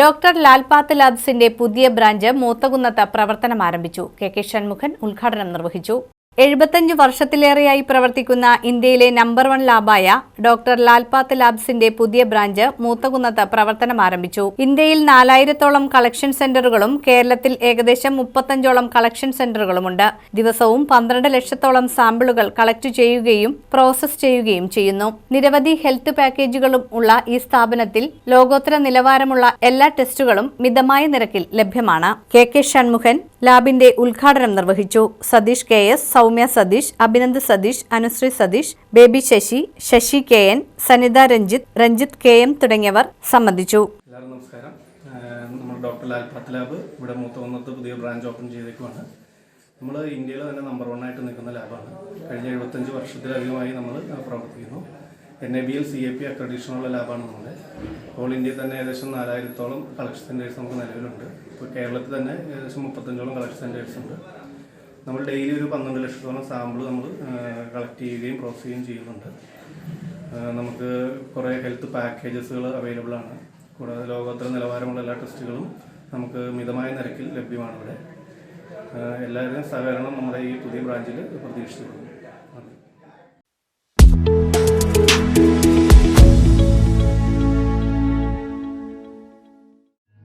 Doctor ലാൽപാത്ത് ലാബ്സിന്റെ പുതിയ branch മൂത്തകുന്നത്ത് പ്രവർത്തനം ആരംഭിച്ചു. കെ കെ ഷൺമുഖൻ ഉദ്ഘാടനം നിർവഹിച്ചു. എഴുപത്തഞ്ച് വർഷത്തിലേറെയായി പ്രവർത്തിക്കുന്ന ഇന്ത്യയിലെ നമ്പർ വൺ ലാബായ ഡോക്ടർ ലാൽപാത്ത് ലാബ്സിന്റെ പുതിയ ബ്രാഞ്ച് മൂത്തകുന്നത്ത് പ്രവർത്തനം ആരംഭിച്ചു. ഇന്ത്യയിൽ നാലായിരത്തോളം കളക്ഷൻ സെന്ററുകളും കേരളത്തിൽ ഏകദേശം മുപ്പത്തഞ്ചോളം കളക്ഷൻ സെന്ററുകളുമുണ്ട്. ദിവസവും പന്ത്രണ്ട് ലക്ഷത്തോളം സാമ്പിളുകൾ കളക്ട് ചെയ്യുകയും പ്രോസസ് ചെയ്യുകയും ചെയ്യുന്നു. നിരവധി ഹെൽത്ത് പാക്കേജുകളും ഉള്ള ഈ സ്ഥാപനത്തിൽ ലോകോത്തര നിലവാരമുള്ള എല്ലാ ടെസ്റ്റുകളും മിതമായ നിരക്കിൽ ലഭ്യമാണ്. കെ കെ ഷൺമുഖൻ ലാബിന്റെ ഉദ്ഘാടനം നിർവഹിച്ചു. Satheesh K S Soumya Satheesh Abhinand Satheesh Anusree Satheesh Baby Sasi Sasi K N Sanitha Ranjith Ranjith K M തുടങ്ങിയവർ സംബന്ധിച്ചു. നമസ്കാരം. നമ്മൾ ഡോക്ടർ ലാൽപാത്ത് ലാബ് ഇവിടെ മൂത്തകുന്നത്ത് പുതിയ ബ്രാഞ്ച് ഓപ്പൺ ചെയ്തേക്കുവാണ്. നമ്മൾ ഇന്ത്യയിൽ തന്നെ നമ്പർ വൺ ആയിട്ട് നിൽക്കുന്ന ലാബാണ്. കഴിഞ്ഞ എഴുപത്തഞ്ച് വർഷത്തിലധികമായി നമ്മൾ പ്രവർത്തിക്കുന്നു. N A B L C A P അക്രഡീഷനുള്ള ലാബാണ് നമ്മുടെ. ഓൾ ഇന്ത്യയിൽ തന്നെ ഏകദേശം നാലായിരത്തോളം കളക്ഷൻ സെന്റേഴ്സ് നമുക്ക് നിലവിലുണ്ട്. ഇപ്പോൾ കേരളത്തിൽ തന്നെ ഏകദേശം മുപ്പത്തഞ്ചോളം കളക്ഷൻ സെന്റേഴ്സ് ഉണ്ട്. നമ്മൾ ഡെയിലി ഒരു പന്ത്രണ്ട് ലക്ഷത്തോളം സാമ്പിൾ നമ്മൾ കളക്ട് ചെയ്യുകയും പ്രോസസ് ചെയ്യുകയും ചെയ്യുന്നുണ്ട്. നമുക്ക് കുറേ ഹെൽത്ത് പാക്കേജസുകൾ അവൈലബിൾ ആണ്. കൂടാതെ ലോകോത്തര നിലവാരമുള്ള എല്ലാ ടെസ്റ്റുകളും നമുക്ക് മിതമായ നിരക്കിൽ ലഭ്യമാണ് ഇവിടെ. എല്ലാവരുടെയും സഹകരണം നമ്മുടെ ഈ പുതിയ ബ്രാഞ്ചിൽ പ്രതീക്ഷിച്ചിട്ടുണ്ട്.